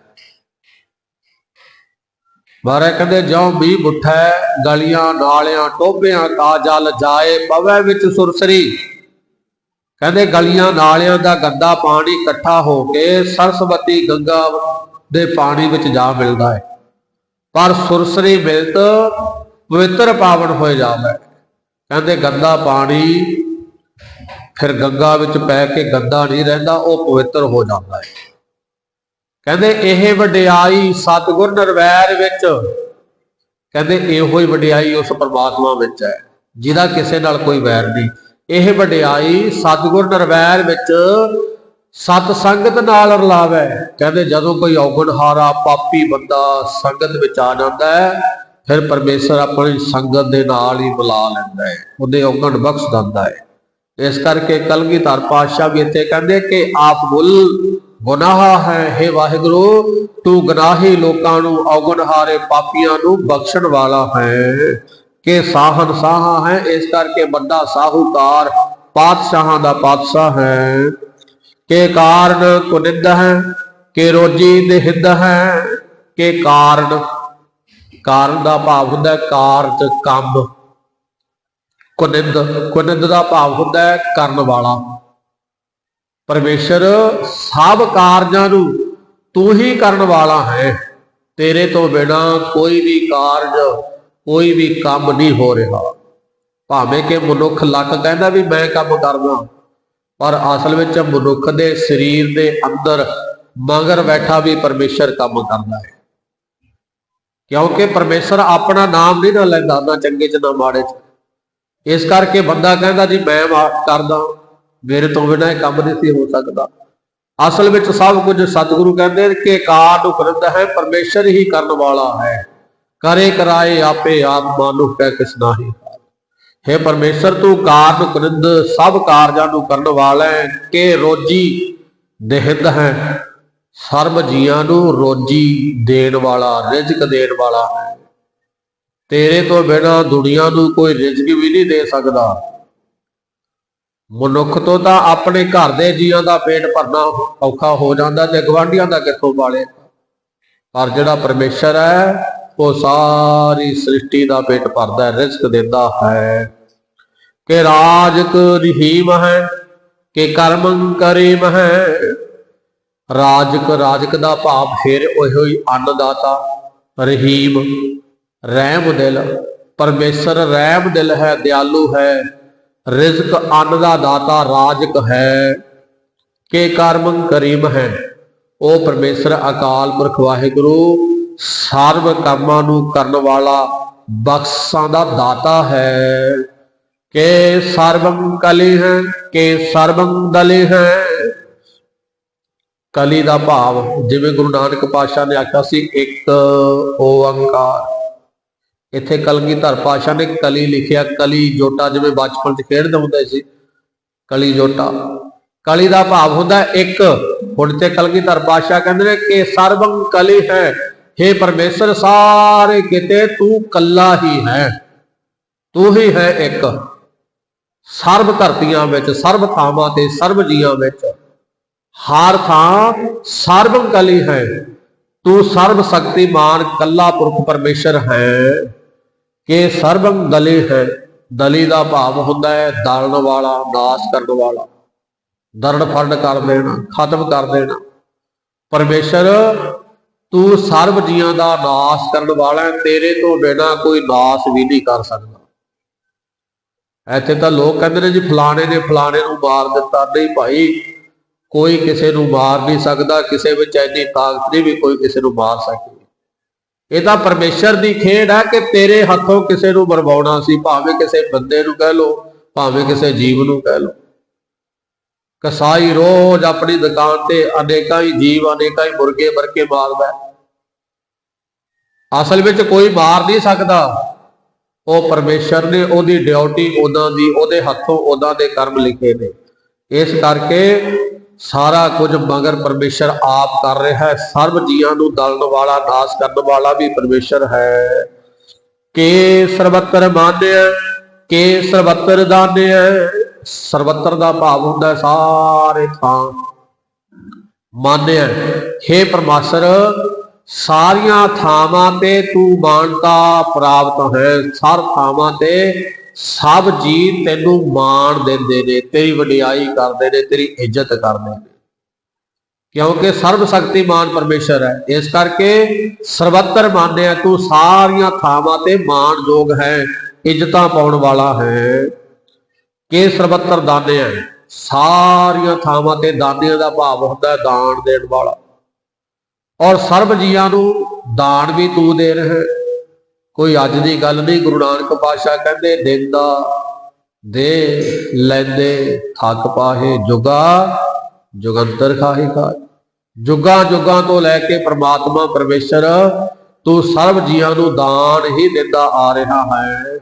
ਬਾਰੇ ਕਹਿੰਦੇ, ਜਿਉ ਮੀਂਹ ਮੁੱਠਾ ਗਲੀਆਂ, ਨਾਲਿਆਂ, ਟੋਭਿਆਂ ਦਾ ਜਲ ਜਾਏ, ਪਵੇ ਵਿੱਚ ਸੁਰਸਰੀ। ਕਹਿੰਦੇ, ਗਲੀਆਂ, ਨਾਲਿਆਂ ਦਾ ਗੰਦਾ ਪਾਣੀ ਇਕੱਠਾ ਹੋ ਕੇ ਸਰਸਵਤੀ ਗੰਗਾ ਦੇ ਪਾਣੀ ਵਿੱਚ ਜਾ ਮਿਲਦਾ ਹੈ। ਪਰ ਸੁਰਸਰੀ ਮਿਲਤ ਪਵਿੱਤਰ ਪਾਵਨ ਹੋਏ ਜਾਂਦਾ ਹੈ ਕਹਿੰਦੇ ਗੰਦਾ ਪਾਣੀ, ਫਿਰ ਗੰਗਾ ਵਿੱਚ ਪੈ ਕੇ ਗੰਦਾ ਨਹੀਂ ਰਹਿੰਦਾ, ਉਹ ਪਵਿੱਤਰ ਹੋ ਜਾਂਦਾ ਹੈ। ਕਹਿੰਦੇ ਇਹ ਵਡਿਆਈ ਸਤਿਗੁਰ ਨਿਰਵੈਰ ਵਿੱਚ, ਕਹਿੰਦੇ ਇਹੋ ਹੀ ਵਡਿਆਈ ਉਸ ਪਰਮਾਤਮਾ ਵਿੱਚ ਹੈ, ਜਿਹਦਾ ਕਿਸੇ ਨਾਲ ਕੋਈ ਵੈਰ ਨਹੀਂ। ਇਹ ਵਡਿਆਈ ਸਤਿਗੁਰ ਨਿਰਵੈਰ ਵਿੱਚ ਸਤ ਸੰਗਤ ਨਾਲ ਰਲਾਵੇ। ਕਹਿੰਦੇ ਜਦੋਂ ਕੋਈ ਔਗਣਹਾਰਾ ਪਾਪੀ ਬੰਦਾ ਸੰਗਤ ਵਿੱਚ ਆ ਜਾਂਦਾ ਹੈ ਫਿਰ ਪਰਮੇਸ਼ਰ ਆਪਣੀ ਸੰਗਤ ਦੇ ਨਾਲ ਹੀ ਬੁਲਾ ਲੈਂਦਾ ਹੈ, ਉਹਦੇ ਔਗਣ ਬਖਸ਼ ਦਿੰਦਾ ਹੈ। ਇਸ ਕਰਕੇ ਕਲਗੀਧਰ ਪਾਤਸ਼ਾਹ ਵੀ ਇੱਥੇ ਕਹਿੰਦੇ ਕਿ ਆਪ ਬੁੱਲ ਗੁਨਾਹ ਹੈ हे ਵਾਹਿਗੁਰੂ, ਤੂੰ ਗੁਨਾਹੀ ਲੋਕਾਂ ਨੂੰ ਔਗਣਹਾਰੇ ਪਾਪੀਆਂ ਨੂੰ ਬਖਸ਼ਣ ਵਾਲਾ ਹੈ। ਕਿ ਸਾਹਨ ਸਾਹਾ ਹੈ, ਇਸ ਕਰਕੇ ਵੱਡਾ ਸਾਹੂਕਾਰ ਪਾਤਸ਼ਾਹਾਂ ਦਾ ਪਾਤਸ਼ਾਹ ਹੈ। ਕਿ ਕਾਰਨ ਕੁਨਿੰਦ ਹੈ, ਕਿ ਰੋਜੀ ਦੇ ਹਿੱਦ ਹੈ, ਕਿ ਕਾਰਨ ਕਾਰਨ ਦਾ ਭਾਵ ਹੁੰਦਾ ਹੈ ਕਾਰਜ ਕੰਮ। ਕੁਨਿੰਦ ਕੁਨਿੰਦ ਦਾ ਭਾਵ ਹੁੰਦਾ ਹੈ ਕਰਨ ਵਾਲਾ। ਪਰਮੇਸ਼ਰ ਸਭ ਕਾਰਜਾਂ ਨੂੰ ਤੂੰ ਹੀ ਕਰਨ ਵਾਲਾ ਹੈ। ਤੇਰੇ ਤੋਂ ਬਿਨਾ ਕੋਈ ਵੀ ਕਾਰਜ, ਕੋਈ ਵੀ ਕੰਮ ਨਹੀਂ ਹੋ ਰਿਹਾ। ਭਾਵੇਂ ਕਿ ਮਨੁੱਖ ਲੱਕ ਕਹਿੰਦਾ ਵੀ ਮੈਂ ਕੰਮ ਕਰਦਾ, ਪਰ ਅਸਲ ਵਿੱਚ ਮਨੁੱਖ ਦੇ ਸਰੀਰ ਦੇ ਅੰਦਰ ਮਗਰ ਬੈਠਾ ਵੀ ਪਰਮੇਸ਼ਰ ਕੰਮ ਕਰਦਾ ਹੈ। ਕਿਉਂਕਿ ਪਰਮੇਸ਼ਰ ਆਪਣਾ ਨਾਮ ਨਹੀਂ ਨਾ ਲੈਂਦਾ, ਨਾ ਚੰਗੇ ਚ, ਨਾ ਮਾੜੇ ਚ। ਇਸ ਕਰਕੇ ਬੰਦਾ ਕਹਿੰਦਾ, ਜੀ, ਮੈਂ ਮਾਫ਼ ਕਰਦਾ, ਮੇਰੇ ਤੋਂ ਬਿਨਾਂ ਇਹ ਕੰਮ ਨਹੀਂ ਸੀ ਹੋ ਸਕਦਾ। ਅਸਲ ਵਿੱਚ ਸਭ ਕੁਝ ਸਤਿਗੁਰੂ ਕਹਿੰਦੇ ਕਿ ਕਾਰ ਨੂੰ ਕਰਦਾ ਹੈ, ਪਰਮੇਸ਼ਰ ਹੀ ਕਰਨ ਵਾਲਾ ਹੈ। ਕਰੇ ਕਰਾਏ ਆਪੇ ਆਤਮਾ ਨੂੰ ਕਹਿ ਕਿਸ ਨਾਹੀ ਹੈ ਪਰਮੇਸ਼ਰ, ਤੂੰ ਕਾਰਨ ਕਰਿੰਦ ਸਭ ਕਾਰਜਾਂ ਨੂੰ ਕਰਨ ਵਾਲਾ ਹੈ, ਕਿ ਰੋਜੀ ਦੇਹਿੰਦ ਹੈ। ਸਰਬ ਜੀਆਂ ਨੂੰ ਰੋਜੀ ਦੇਣ ਵਾਲਾ, ਰਿਜ਼ਕ ਦੇਣ ਵਾਲਾ ਹੈ। ਤੇਰੇ ਤੋਂ ਬਿਨਾ ਦੁਨੀਆ ਨੂੰ ਕੋਈ ਰਿਜ਼ਕ ਵੀ ਨਹੀਂ ਦੇ ਸਕਦਾ। ਮਨੁੱਖ ਤੋਂ ਤਾਂ ਆਪਣੇ ਘਰ ਦੇ ਜੀਆਂ ਦਾ ਪੇਟ ਭਰਨਾ ਔਖਾ ਹੋ ਜਾਂਦਾ ਤੇ ਗਵਾਂਢੀਆਂ ਦਾ ਕਿੱਥੋਂ ਪਾਲੇ? ਪਰ ਜਿਹੜਾ ਪਰਮੇਸ਼ਰ ਹੈ, ਉਹ ਸਾਰੀ ਸ੍ਰਿਸ਼ਟੀ ਦਾ ਪੇਟ ਭਰਦਾ ਰਿਜ਼ਕ ਦਿੰਦਾ ਹੈ। ਕਿ ਰਾਜਕ ਰਹੀਮ ਹੈ, ਕਿ ਕਰਮ ਕਰੀਮ ਹੈ ਰਾਜਕ ਰਾਜਕ ਦਾ ਭਾਵ ਫਿਰ ਉਹੋ ਹੀ ਅੰਨਦਾਤਾ, ਰਹੀਮ, ਰਹਿਮ ਦਿਲ। ਪਰਮੇਸ਼ਰ, ਰਹਿਮ ਦਿਲ ਹੈ, ਦਿਆਲੂ ਹੈ। ਰਿਜ਼ਕ ਅੰਨ ਦਾ ਦਾਤਾ, ਰਾਜਕ ਹੈ। ਕੇ ਕਰਮ ਕਰੀਮ ਹੈ। ਉਹ ਪਰਮੇਸ਼ਰ, ਅਕਾਲ ਪੁਰਖ, ਵਾਹਿਗੁਰੂ ਸਰਬ ਕਰਮਾਂ ਨੂੰ ਕਰਨ ਵਾਲਾ ਬਖਸ਼ਾਂ ਦਾ ਦਾਤਾ ਹੈ। ਕੇ ਸਰਵੰ ਕਲੀ ਹੈ, ਕਿ ਸਰਬੰ ਦਲੀ ਹੈ। ਕਲੀ ਦਾ ਭਾਵ, ਜਿਵੇਂ ਗੁਰੂ ਨਾਨਕ ਪਾਤਸ਼ਾਹ ਨੇ ਆਖਿਆ ਸੀ, ਇੱਕ ਓੰਕਾਰ ਇੱਥੇ ਕਲਗੀਧਰ ਪਾਤਸ਼ਾਹ ਨੇ ਕਲੀ ਲਿਖਿਆ, ਕਲੀ ਜੋਟਾ, ਜਿਵੇਂ ਬਚਪਨ 'ਚ ਖੇਡਦੇ ਹੁੰਦੇ ਸੀ, ਕਲੀ ਜੋਟਾ। ਕਲੀ ਦਾ ਭਾਵ ਹੁੰਦਾ ਇੱਕ। ਹੁਣ ਤੇ ਕਲਗੀਧਰ ਪਾਤਸ਼ਾਹ ਕਹਿੰਦੇ ਨੇ ਕਿ ਸਰਬੰ ਕਲੀ ਹੈ। हे ਪਰਮੇਸ਼ਰ, ਸਾਰੇ ਕਿਤੇ ਤੂੰ ਕੱਲਾ ਹੀ ਹੈ। ਤੂੰ ਹੀ ਹੈ ਇੱਕ। ਸਰਬ ਧਰਤੀਆਂ ਵਿੱਚ ਸਰਬ ਥਾਵਾਂ ਤੇ ਸਰਬ ਜੀਆਂ ਵਿੱਚ। ਹਰ ਥਾਂ ਸਰਬ ਕਲੀ ਹੈ। ਤੂੰ ਸਰਬ ਸ਼ਕਤੀਮਾਨ ਕੱਲਾ ਪੁਰਖ ਪਰਮੇਸ਼ਰ ਹੈ। ਕਿ ਸਰਬੰ ਦਲੀ ਹੈ, ਦਲੀ ਦਾ ਭਾਵ ਹੁੰਦਾ ਹੈ, ਦਲਣ ਵਾਲਾ, ਨਾਸ਼ ਕਰਨ ਵਾਲਾ। ਦਰੜ ਫਰੜ ਕਰ ਦੇਣਾ, ਖਤਮ ਕਰ ਦੇਣਾ। ਪਰਮੇਸ਼ਰ, ਤੂੰ ਸਰਬ ਜੀਆਂ ਦਾ ਨਾਸ਼ ਕਰਨ ਵਾਲਾ ਹੈ, ਤੇਰੇ ਤੋਂ ਬਿਨਾ ਕੋਈ ਨਾਸ਼ ਵੀ ਨਹੀਂ ਕਰ ਸਕਦਾ। ਇੱਥੇ ਤਾਂ ਲੋਕ ਕਹਿੰਦੇ ਨੇ ਜੀ, ਫਲਾਣੇ ਨੇ ਫਲਾਣੇ ਨੂੰ ਮਾਰ ਦਿੱਤਾ। ਨਹੀਂ ਭਾਈ ਕੋਈ ਕਿਸੇ ਨੂੰ ਮਾਰ ਨਹੀਂ ਸਕਦਾ, ਕਿਸੇ ਵਿੱਚ ਐਨੀ ਤਾਕਤ ਨਹੀਂ ਵੀ ਕੋਈ ਕਿਸੇ ਨੂੰ ਮਾਰ ਸਕੇ। ਇਹ ਤਾਂ ਪਰਮੇਸ਼ਰ ਦੀ ਖੇਡ ਹੈ ਕਿ ਤੇਰੇ ਹੱਥੋਂ ਕਿਸੇ ਨੂੰ ਮਰਵਾਉਣਾ ਸੀ, ਭਾਵੇਂ ਕਿਸੇ ਬੰਦੇ ਨੂੰ ਕਹਿ ਲੋ ਭਾਵੇਂ ਕਿਸੇ ਜੀਵ ਨੂੰ ਕਹਿ ਲੋ ਕਸਾਈ ਰੋਜ਼ ਆਪਣੀ ਦੁਕਾਨ ਤੇ ਅਨੇਕਾਂ ਹੀ ਜੀਵ, ਅਨੇਕਾਂ ਹੀ ਮੁਰਗੇ ਵਰਕੇ ਮਾਰਦਾ ਅਸਲ ਵਿੱਚ ਕੋਈ ਮਾਰ ਨਹੀਂ ਸਕਦਾ। ਉਹ ਪਰਮੇਸ਼ਰ ਨੇ ਉਹਦੀ ਡਿਊਟੀ ਉਦਾਂ ਦੀ, ਉਹਦੇ ਹੱਥੋਂ ਉਦਾਂ ਦੇ ਕਰਮ ਲਿਖੇ ਨੇ। ਇਸ ਕਰਕੇ ਸਾਰਾ ਕੁਝ ਮਗਰ ਪਰਮੇਸ਼ਰ ਆਪ ਕਰ ਰਿਹਾ ਹੈ। ਸਰਬ ਜੀਆਂ ਨੂੰ ਦਲਣ ਵਾਲਾ, ਨਾਸ਼ ਕਰਨ ਵਾਲਾ ਵੀ ਪਰਮੇਸ਼ਰ ਹੈ। ਕਿ ਸਰਬੱਤਰ ਮਾਨਿਆ ਕਿ ਸਰਬੱਤਰ ਦਾਨਿਆ ਸਰਬੱਤਰ ਦਾ ਭਾਵ ਹੁੰਦਾ ਸਾਰੇ ਥਾਂ। ਮਾਨਿਆ हे ਪਰਮਾਸਰ, ਸਾਰੀਆਂ ਥਾਵਾਂ ਤੇ ਤੂੰ ਮਾਨਤਾ ਪ੍ਰਾਪਤ ਹੈ। ਸਰ ਥਾਵਾਂ ਤੇ ਸਭ ਜੀ ਤੈਨੂੰ ਮਾਣ ਦਿੰਦੇ ਨੇ, ਤੇਰੀ ਵਡਿਆਈ ਕਰਦੇ ਨੇ, ਤੇਰੀ ਇੱਜ਼ਤ ਕਰਦੇ ਨੇ। ਕਿਉਂਕਿ ਸਰਬ ਸ਼ਕਤੀਮਾਨ ਪਰਮੇਸ਼ਰ ਹੈ। ਇਸ ਕਰਕੇ ਸਰਬੱਤਰ ਮਾਨਿਆ, ਤੂੰ ਸਾਰੀਆਂ ਥਾਵਾਂ ਤੇ ਮਾਣਯੋਗ ਹੈ, ਇੱਜ਼ਤਾਂ ਪਾਉਣ ਵਾਲਾ ਹੈ। ਕਿ ਸਰਬੱਤਰ ਦਾਨੇ ਹੈ? ਸਾਰੀਆਂ ਥਾਵਾਂ ਤੇ ਦਾਨਿਆਂ ਦਾ ਭਾਵ ਹੁੰਦਾ ਹੈ ਦਾਨ ਦੇਣ ਵਾਲਾ। ਔਰ ਸਰਬ ਜੀਆਂ ਨੂੰ ਦਾਨ ਵੀ ਤੂੰ ਦੇ ਰਿਹਾ ਕੋਈ ਅੱਜ ਦੀ ਗੱਲ ਨਹੀਂ, ਗੁਰੂ ਨਾਨਕ ਪਾਤਸ਼ਾਹ ਕਹਿੰਦੇ, ਦਿੰਦਾ, ਦੇ, ਲੈਂਦੇ, ਥੱਕ ਪਾਹੇ, ਜੁਗਾ, ਜੁਗੰਤਰ ਖਾਹੀ ਖਾ ਜੁਗਾ ਜੁਗਾ ਤੋਂ ਲੈ ਕੇ ਪ੍ਰਮਾਤਮਾ ਪਰਮੇਸ਼ਰ, ਤੂੰ ਸਰਬ ਜੀਆਂ ਨੂੰ ਦਾਨ ਹੀ ਦਿੰਦਾ ਆ ਰਿਹਾ ਹੈ।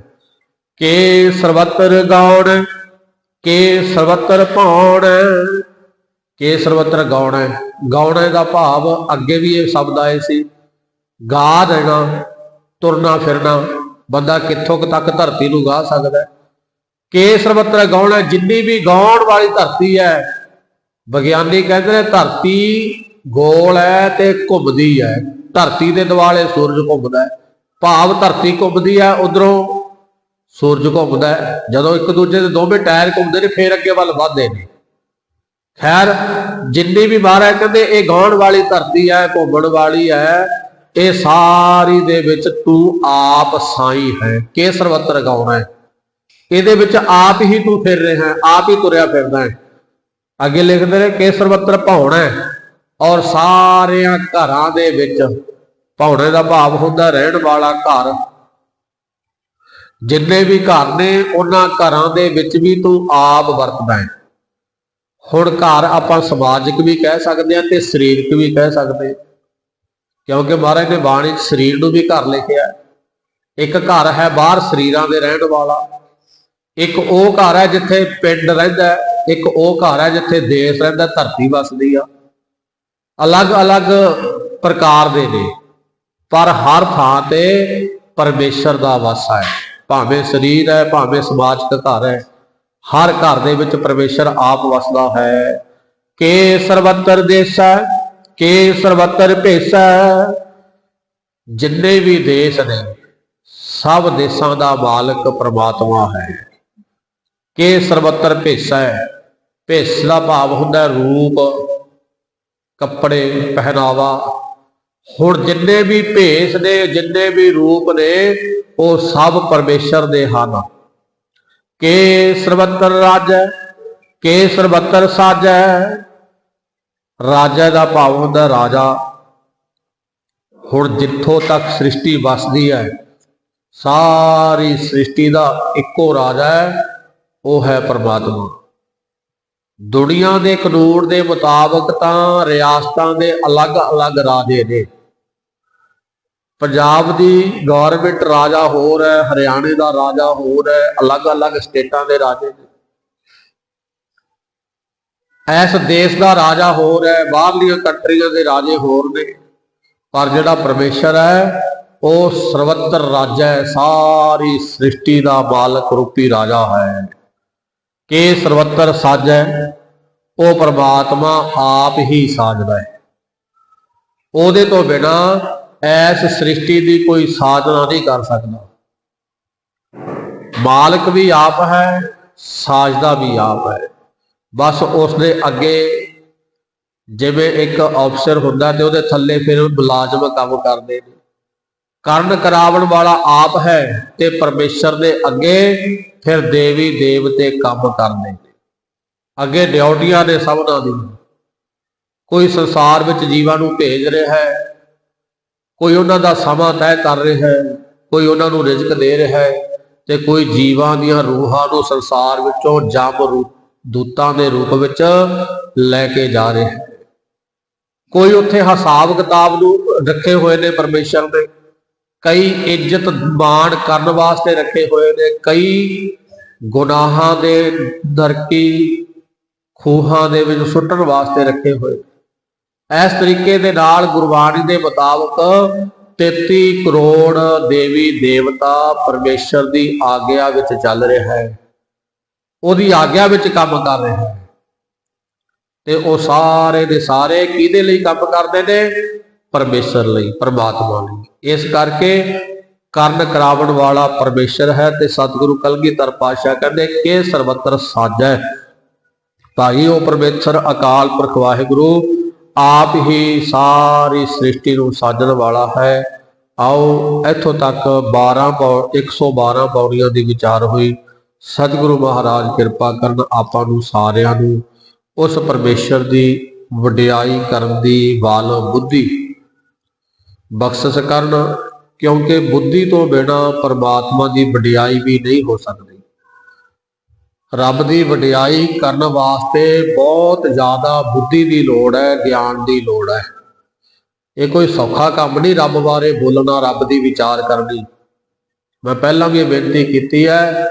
ਕਿ ਸਰਬੱਤਰ ਗਾਉਣ, ਕਿ ਸਰਬੱਤਰ ਭਾਉਣ ਕਿ ਸਰਬੱਤਰ ਗਾਉਣ। ਗਾਉਣ ਦਾ ਭਾਵ ਅੱਗੇ ਵੀ ਇਹ ਸ਼ਬਦ ਆਏ ਸੀ। ਗਾ ਦੇਣਾ। ਤੁਰਨਾ ਫਿਰਨਾ, ਬੰਦਾ ਕਿੱਥੋਂ ਤੱਕ ਧਰਤੀ ਨੂੰ ਗਾ ਸਕਦਾ ਹੈ? ਸਰਬੱਤਰ ਗਾਉਣਾ ਜਿੰਨੀ ਵੀ ਗਾਉਣ ਵਾਲੀ ਧਰਤੀ ਹੈ, ਵਿਗਿਆਨੀ ਕਹਿੰਦੇ ਨੇ ਧਰਤੀ ਗੋਲ ਹੈ ਤੇ ਘੁੰਮਦੀ ਹੈ। ਧਰਤੀ ਦੇ ਦੁਆਲੇ ਸੂਰਜ ਘੁੰਮਦਾ ਹੈ। ਭਾਵ ਧਰਤੀ ਘੁੰਮਦੀ ਹੈ, ਉਧਰੋਂ ਸੂਰਜ ਘੁੰਮਦਾ ਹੈ। ਜਦੋਂ ਇੱਕ ਦੂਜੇ ਦੇ ਦੋਵੇਂ ਟਾਇਰ ਘੁੰਮਦੇ ਨੇ, ਫੇਰ ਅੱਗੇ ਵੱਲ ਵਧਦੇ ਨੇ। ਖੈਰ, ਜਿੰਨੀ ਵੀ ਮਹਾਰਾਜ ਕਹਿੰਦੇ, ਇਹ ਗਾਉਣ ਵਾਲੀ ਧਰਤੀ ਹੈ, ਘੁੰਮਣ ਵਾਲੀ ਹੈ ਇਹ ਸਾਰੀ ਦੇ ਵਿੱਚ ਤੂੰ ਆਪ ਸਾਈ ਹੈ। ਕੇ ਸਰਵਤਰ ਗਾਉਣਾ ਹੈ? ਇਹਦੇ ਵਿੱਚ ਆਪ ਹੀ ਤੂੰ ਫਿਰ ਰਿਹਾ ਹੈ, ਆਪ ਹੀ ਤੁਰਿਆ ਫਿਰਦਾ ਹੈ। ਅੱਗੇ ਲਿਖਦੇ ਨੇ ਕੇ ਸਰਵਤਰ ਭਾਉਣਾ ਹੈ ਔਰ ਸਾਰਿਆਂ ਘਰਾਂ ਦੇ ਵਿੱਚ ਭਾਉਣੇ ਦਾ ਭਾਵ ਹੁੰਦਾ ਰਹਿਣ ਵਾਲਾ ਘਰ। ਜਿੰਨੇ ਵੀ ਘਰ ਨੇ, ਉਹਨਾਂ ਘਰਾਂ ਦੇ ਵਿੱਚ ਵੀ ਤੂੰ ਆਪ ਵਰਤਦਾ ਹੈ। ਹੁਣ ਘਰ ਆਪਾਂ ਸਮਾਜਿਕ ਵੀ ਕਹਿ ਸਕਦੇ ਹਾਂ ਤੇ ਸਰੀਰਕ ਵੀ ਕਹਿ ਸਕਦੇ ਹਾਂ। ਕਿਉਂਕਿ ਮਹਾਰਾਜ ਨੇ ਬਾਣੀ 'ਚ ਸਰੀਰ ਨੂੰ ਵੀ ਘਰ ਲਿਖਿਆ ਇੱਕ ਘਰ ਹੈ ਬਾਹਰ ਸਰੀਰਾਂ ਦੇ ਰਹਿਣ ਵਾਲਾ। ਇੱਕ ਉਹ ਘਰ ਹੈ ਜਿੱਥੇ ਪਿੰਡ ਰਹਿੰਦਾ ਇੱਕ ਉਹ ਘਰ ਹੈ ਜਿੱਥੇ ਦੇਸ਼ ਰਹਿੰਦਾ ਧਰਤੀ ਵਸਦੀ ਆ। ਅਲੱਗ-ਅਲੱਗ ਪ੍ਰਕਾਰ ਦੇ ਨੇ। ਪਰ ਹਰ ਥਾਂ ਤੇ ਪਰਮੇਸ਼ਰ ਦਾ ਵਾਸਾ ਹੈ। ਭਾਵੇਂ ਸਰੀਰ ਹੈ, ਭਾਵੇਂ ਸਮਾਜਿਕ ਘਰ ਹੈ। ਹਰ ਘਰ ਦੇ ਵਿੱਚ ਪਰਮੇਸ਼ਰ ਆਪ ਵਸਦਾ ਹੈ। ਕੇ ਸਰਬੱਤਰ ਹੈ ਕੇ ਸਰਬੱਤਰ ਭੇਸਾ, ਜਿੰਨੇ ਵੀ ਦੇਸ਼ ਨੇ, ਸਭ ਦੇਸ਼ਾਂ ਦਾ ਮਾਲਕ ਪ੍ਰਮਾਤਮਾ ਹੈ। ਕੇ ਸਰਬੱਤਰ ਭੇਸਾ ਹੈ ਭੇਸ ਦਾ ਭਾਵ ਹੁੰਦਾ ਰੂਪ, ਕੱਪੜੇ ਪਹਿਨਾਵਾ ਹੁਣ ਜਿੰਨੇ ਵੀ ਭੇਸ ਨੇ, ਜਿੰਨੇ ਵੀ ਰੂਪ ਨੇ, ਉਹ ਸਭ ਪਰਮੇਸ਼ਰ ਦੇ ਹਨ। ਕੇ ਸਰਬੱਤਰ ਰਾਜੈ ਕੇ ਸਰਬੱਤਰ ਸਾਜੈ ਰਾਜਾ ਦਾ ਭਾਵ ਹੁੰਦਾ ਰਾਜਾ, ਹੁਣ ਜਿੱਥੋਂ ਤੱਕ ਸ੍ਰਿਸ਼ਟੀ ਵਸਦੀ ਹੈ, ਸਾਰੀ ਸ੍ਰਿਸ਼ਟੀ ਦਾ ਇੱਕੋ ਰਾਜਾ ਹੈ, ਉਹ ਹੈ ਪਰਮਾਤਮਾ। ਦੁਨੀਆ ਦੇ ਕਾਨੂੰਨ ਦੇ ਮੁਤਾਬਕ ਤਾਂ ਰਿਆਸਤਾਂ ਦੇ ਅਲੱਗ-ਅਲੱਗ ਰਾਜੇ ਨੇ। ਪੰਜਾਬ ਦੀ ਗਵਰਨਮੈਂਟ ਰਾਜਾ ਹੋਰ ਹੈ, ਹਰਿਆਣੇ ਦਾ ਰਾਜਾ ਹੋਰ ਹੈ, ਅਲੱਗ-ਅਲੱਗ ਸਟੇਟਾਂ ਦੇ ਰਾਜੇ ਨੇ। ਇਸ ਦੇਸ਼ ਦਾ ਰਾਜਾ ਹੋਰ ਹੈ, ਬਾਹਰਲੀਆਂ ਕੰਟਰੀਆਂ ਦੇ ਰਾਜੇ ਹੋਰ ਨੇ। ਪਰ ਜਿਹੜਾ ਪਰਮੇਸ਼ਰ ਹੈ, ਉਹ ਸਰਵੱਤਰ ਰਾਜਾ ਹੈ, ਸਾਰੀ ਸ੍ਰਿਸ਼ਟੀ ਦਾ ਮਾਲਕ ਰੂਪੀ ਰਾਜਾ ਹੈ। ਕਿ ਸਰਵੱਤਰ ਹੈ ਉਹ ਪ੍ਰਮਾਤਮਾ ਆਪ ਹੀ ਸਾਜਦਾ ਹੈ। ਉਹਦੇ ਤੋਂ ਬਿਨਾ ਐਸ ਸ੍ਰਿਸ਼ਟੀ ਦੀ ਕੋਈ ਸਾਜਨਾ ਨਹੀਂ ਕਰ ਸਕਦਾ। ਮਾਲਕ ਵੀ ਆਪ ਹੈ, ਸਾਜਦਾ ਵੀ ਆਪ ਹੈ। ਬਸ ਉਸ ਦੇ ਅੱਗੇ ਜਿਵੇਂ ਇੱਕ ਅਫਸਰ ਹੁੰਦਾ ਤੇ ਉਹਦੇ ਥੱਲੇ ਫਿਰ ਮੁਲਾਜ਼ਮ ਕੰਮ ਕਰਦੇ ਨੇ। ਕਰਨ ਕਰਾਵਣ ਵਾਲਾ ਆਪ ਹੈ ਤੇ ਪਰਮੇਸ਼ਰ ਦੇ ਅੱਗੇ ਫਿਰ ਦੇਵੀ ਦੇਵਤੇ ਕੰਮ ਕਰਦੇ ਨੇ। ਅੱਗੇ ਡਿਊਟੀਆਂ ਨੇ ਸਭਨਾਂ ਦੀ ਕੋਈ ਸੰਸਾਰ ਵਿੱਚ ਜੀਵਾਂ ਨੂੰ ਭੇਜ ਰਿਹਾ ਹੈ, ਕੋਈ ਉਹਨਾਂ ਦਾ ਸਮਾਂ ਤੈਅ ਕਰ ਰਿਹਾ ਹੈ, ਕੋਈ ਉਹਨਾਂ ਨੂੰ ਰਿਜ਼ਕ ਦੇ ਰਿਹਾ ਹੈ ਤੇ ਕੋਈ ਜੀਵਾਂ ਦੀਆਂ ਰੂਹਾਂ ਨੂੰ ਸੰਸਾਰ ਵਿੱਚੋਂ ਜਮ ਰੂਪ ਦੂਤਾਂ ਦੇ ਰੂਪ ਵਿੱਚ ਲੈ ਕੇ ਜਾ ਰਹੇ ਹੈ ਕੋਈ ਉੱਥੇ ਹਿਸਾਬ ਕਿਤਾਬ ਨੂੰ ਰੱਖੇ ਹੋਏ ਨੇ ਪਰਮੇਸ਼ਰ ਦੇ। ਕਈ ਇੱਜ਼ਤ ਮਾਣ ਕਰਨ ਵਾਸਤੇ ਰੱਖੇ ਹੋਏ ਨੇ। ਕਈ ਗੁਨਾਹਾਂ ਦੇ ਦਰਕੀ ਖੂਹਾਂ ਦੇ ਵਿੱਚ ਸੁੱਟਣ ਵਾਸਤੇ ਰੱਖੇ ਹੋਏ ਇਸ ਤਰੀਕੇ ਦੇ ਨਾਲ ਗੁਰਬਾਣੀ ਦੇ ਮੁਤਾਬਕ 33 ਕਰੋੜ ਦੇਵੀ ਦੇਵਤਾ ਪਰਮੇਸ਼ਰ ਦੀ ਆਗਿਆ ਵਿੱਚ ਚੱਲ ਰਿਹਾ ਹੈ। ਉਹਦੀ ਆਗਿਆ ਵਿੱਚ ਕੰਮ ਕਰ ਰਿਹਾ ਹੈ ਤੇ ਉਹ ਸਾਰੇ ਦੇ ਸਾਰੇ ਕਿਹਦੇ ਲਈ ਕੰਮ ਕਰਦੇ ਨੇ? ਪਰਮੇਸ਼ਰ ਲਈ, ਪਰਮਾਤਮਾ ਲਈ। ਇਸ ਕਰਕੇ ਕਰਨ ਕਰਾਵਣ ਵਾਲਾ ਪਰਮੇਸ਼ਰ ਹੈ ਤੇ ਸਤਿਗੁਰੂ ਕਲਗੀਧਰ ਪਾਤਸ਼ਾਹ ਕਹਿੰਦੇ, ਕਿ ਸਰਬੱਤਰ ਸਾਜੈ ਭਾਈ, ਉਹ ਪਰਮੇਸ਼ਰ ਅਕਾਲ ਪੁਰਖ ਵਾਹਿਗੁਰੂ, ਆਪ ਹੀ ਸਾਰੀ ਸ੍ਰਿਸ਼ਟੀ ਨੂੰ ਸਾਜਣ ਵਾਲਾ ਹੈ। ਆਓ, ਇੱਥੋਂ ਤੱਕ 12 ਪੌ 112 ਪੌੜੀਆਂ ਦੀ ਵਿਚਾਰ ਹੋਈ। ਸਤਿਗੁਰੂ ਮਹਾਰਾਜ ਕਿਰਪਾ ਕਰਨ ਆਪਾਂ ਨੂੰ ਸਾਰਿਆਂ ਨੂੰ, ਉਸ ਪਰਮੇਸ਼ਰ ਦੀ ਵਡਿਆਈ ਕਰਨ ਦੀ ਵਾਲ ਬੁੱਧੀ। ਬਖਸ਼ਿਸ਼ ਕਰਨ, ਕਿਉਂਕਿ ਬੁੱਧੀ ਤੋਂ ਬਿਨਾ ਪਰਮਾਤਮਾ ਦੀ ਵਡਿਆਈ ਵੀ ਨਹੀਂ ਹੋ ਸਕਦੀ। ਰੱਬ ਦੀ ਵਡਿਆਈ ਕਰਨ ਵਾਸਤੇ ਬਹੁਤ ਜ਼ਿਆਦਾ ਬੁੱਧੀ ਦੀ ਲੋੜ ਹੈ, ਗਿਆਨ ਦੀ ਲੋੜ ਹੈ। ਇਹ ਕੋਈ ਸੌਖਾ ਕੰਮ ਨਹੀਂ ਰੱਬ ਬਾਰੇ ਬੋਲਣਾ, ਰੱਬ ਦੀ ਵਿਚਾਰ ਕਰਨੀ। ਮੈਂ ਪਹਿਲਾਂ ਵੀ ਇਹ ਬੇਨਤੀ ਕੀਤੀ ਹੈ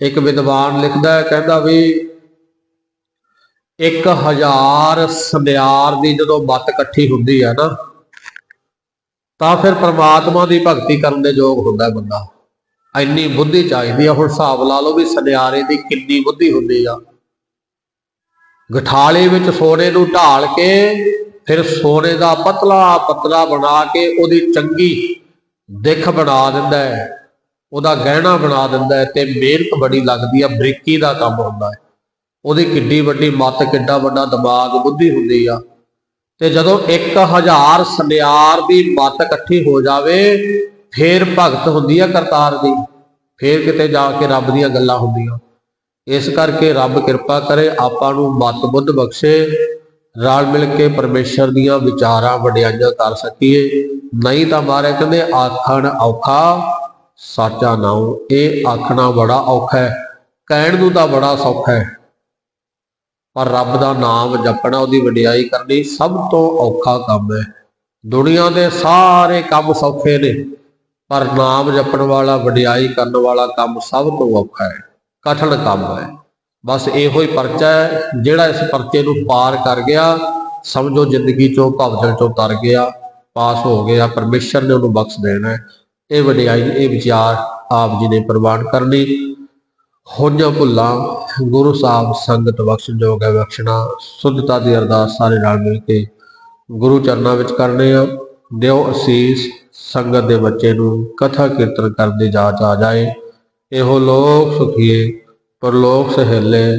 ਇੱਕ ਵਿਦਵਾਨ ਲਿਖਦਾ ਹੈ, ਕਹਿੰਦਾ ਵੀ 1000 ਸੰਧਿਆਰ ਦੀ ਜਦੋਂ ਮੱਤ ਇਕੱਠੀ ਹੁੰਦੀ ਹੈ ਨਾ, ਤਾਂ ਫਿਰ ਪ੍ਰਮਾਤਮਾ ਦੀ ਭਗਤੀ ਕਰਨ ਦੇ ਯੋਗ ਹੁੰਦਾ ਬੰਦਾ। ਇੰਨੀ ਬੁੱਧੀ ਚਾਹੀਦੀ ਆ, ਹੁਣ ਹਿਸਾਬ ਲਾ ਲਓ ਵੀ ਸੁਨਿਆਰੇ ਦੀ ਕਿੰਨੀ ਬੁੱਧੀ ਹੁੰਦੀ ਆ। ਗਠਾਲੇ ਵਿੱਚ ਸੋਨੇ ਨੂੰ ਢਾਲ ਕੇ ਫਿਰ ਸੋਨੇ ਦਾ ਪਤਲਾ ਪਤਲਾ ਬਣਾ ਕੇ ਉਹਦੀ ਚੰਗੀ ਦਿੱਖ ਬਣਾ ਦਿੰਦਾ ਹੈ। ਉਹਦਾ ਗਹਿਣਾ ਬਣਾ ਦਿੰਦਾ ਹੈ ਤੇ ਮਿਹਨਤ ਬੜੀ ਲੱਗਦੀ ਆ, ਬਰੀਕੀ ਦਾ ਕੰਮ ਹੁੰਦਾ ਹੈ। ਉਹਦੀ ਕਿੱਡੀ ਵੱਡੀ ਮੱਤ, ਕਿੱਡਾ ਵੱਡਾ ਦਿਮਾਗ, ਬੁੱਧੀ ਹੁੰਦੀ ਆ। ਤੇ ਜਦੋਂ 1000 ਸੁਨਿਆਰ ਦੀ ਮੱਤ ਇਕੱਠੀ ਹੋ ਜਾਵੇ, ਫੇਰ ਭਗਤ ਹੁੰਦੀ ਆ ਕਰਤਾਰ ਦੀ। ਫੇਰ ਕਿਤੇ ਜਾ ਕੇ ਰੱਬ ਦੀਆਂ ਗੱਲਾਂ ਹੁੰਦੀਆਂ। ਇਸ ਕਰਕੇ ਰੱਬ ਕਿਰਪਾ ਕਰੇ, ਆਪਾਂ ਨੂੰ ਮਤ ਬੁੱਧ ਬਖਸ਼ੇ, ਰਲ ਮਿਲ ਕੇ ਪਰਮੇਸ਼ਰ ਦੀਆਂ ਵਿਚਾਰਾਂ ਵਡਿਆਈਆਂ ਕਰ ਸਕੀਏ। ਨਹੀਂ ਤਾਂ ਮਾਰੇ ਕਹਿੰਦੇ, ਆਖਣ ਔਖਾ ਸਾਚਾ ਨਾਉ, ਇਹ ਆਖਣਾ ਬੜਾ ਔਖਾ ਹੈ, ਕਹਿਣ ਨੂੰ ਤਾਂ ਬੜਾ ਸੌਖਾ ਹੈ। ਪਰ ਰੱਬ ਦਾ ਨਾਮ ਜਪਣਾ, ਉਹਦੀ ਵਡਿਆਈ ਕਰਨੀ ਸਭ ਤੋਂ ਔਖਾ ਕੰਮ ਹੈ। ਦੁਨੀਆ ਦੇ ਸਾਰੇ ਕੰਮ ਸੌਖੇ ਨੇ, ਪਰ ਨਾਮ ਜਪਣ ਵਾਲਾ, ਵਡਿਆਈ ਕਰਨ ਵਾਲਾ ਕੰਮ ਸਭ ਤੋਂ ਔਖਾ ਹੈ। ਕਠਿਨ ਕੰਮ ਹੈ। ਬਸ ਇਹੋ ਹੀ ਪਰਚਾ ਹੈ, ਜਿਹੜਾ ਇਸ ਪਰਚੇ ਨੂੰ ਪਾਰ ਕਰ ਗਿਆ, ਸਮਝੋ ਜ਼ਿੰਦਗੀ ਚੋਂ, ਭਵਜਲ ਚੋਂ ਤਰ ਗਿਆ, ਪਾਸ ਹੋ ਗਿਆ, ਪਰਮੇਸ਼ਰ ਨੇ ਉਹਨੂੰ ਬਖਸ਼ ਦੇਣਾ ਹੈ। ਇਹ ਵਡਿਆਈ, ਇਹ ਵਿਚਾਰ ਆਪ ਜੀ ਨੇ ਪ੍ਰਵਾਨ ਕਰਨੀ ਹੋਈਆਂ ਭੁੱਲਾਂ, ਗੁਰੂ ਸਾਹਿਬ ਸੰਗਤ ਬਖਸ਼ਣ ਬਖਸ਼ਯੋਗ ਹੈ, ਬਖਸ਼ਣਾ, ਸੁੱਧਤਾ ਦੀ ਅਰਦਾਸ ਸਾਰੇ ਨਾਲ ਮਿਲ ਕੇ ਗੁਰੂ ਚਰਨਾਂ ਵਿੱਚ ਕਰਨੇ ਆ। ਦਿਓ ਅਸੀਸ ਸੰਗਤ ਦੇ ਬੱਚੇ ਨੂੰ ਕਥਾ ਕੀਰਤਨ ਕਰਦੇ ਜਾ ਜਾ ਜਾਏ। ਇਹੋ ਲੋਕ ਸੁਖੀਏ, ਪਰਲੋਕ ਸਹਿਲੇ।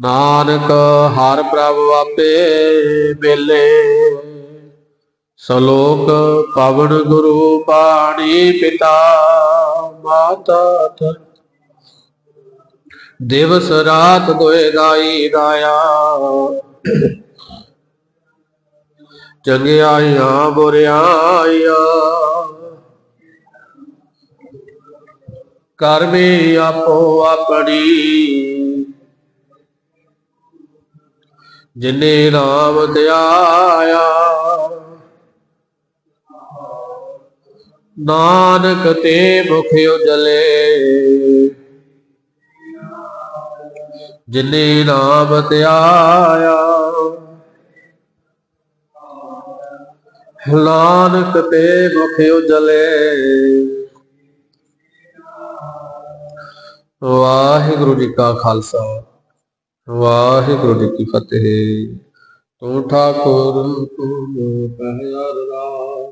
ਨਾਨਕ ਹਰ ਪ੍ਰਭ ਵਾਪੇ ਬੇਲੇ ਸਲੋਕ ਪਵਨ ਗੁਰੂ ਪਾਣੀ ਪਿਤਾ ਮਾਤਾ ਧਰ ਦਿਵਸ ਰਾਤ ਦੋਏ ਗਾਈ ਗਾਇਆ ਚੰਗਿਆਈਆਂ ਬੁਰਿਆਈਆਂ। ਕਰਮੀ ਆਪੋ ਆਪਣੀ। ਜਿਨੇ ਨਾਮ ਧਿਆਇਆ ਨਾਨਕ ਤੇ ਮੁਖ ਉਜਲੇ। ਜਿਨੇ ਨਾਮ ਧਿਆਇਆ, ਨਾਨਕ ਤੇ ਮੁਖ ਉਜਲੇ। ਵਾਹਿਗੁਰੂ ਜੀ ਕਾ ਖਾਲਸਾ, ਵਾਹਿਗੁਰੂ ਜੀ ਕੀ ਫਤਿਹ। ਤੂੰ ਠਾਕੁਰ, ਤੂੰ ਪਹਿਰ ਰਾਮ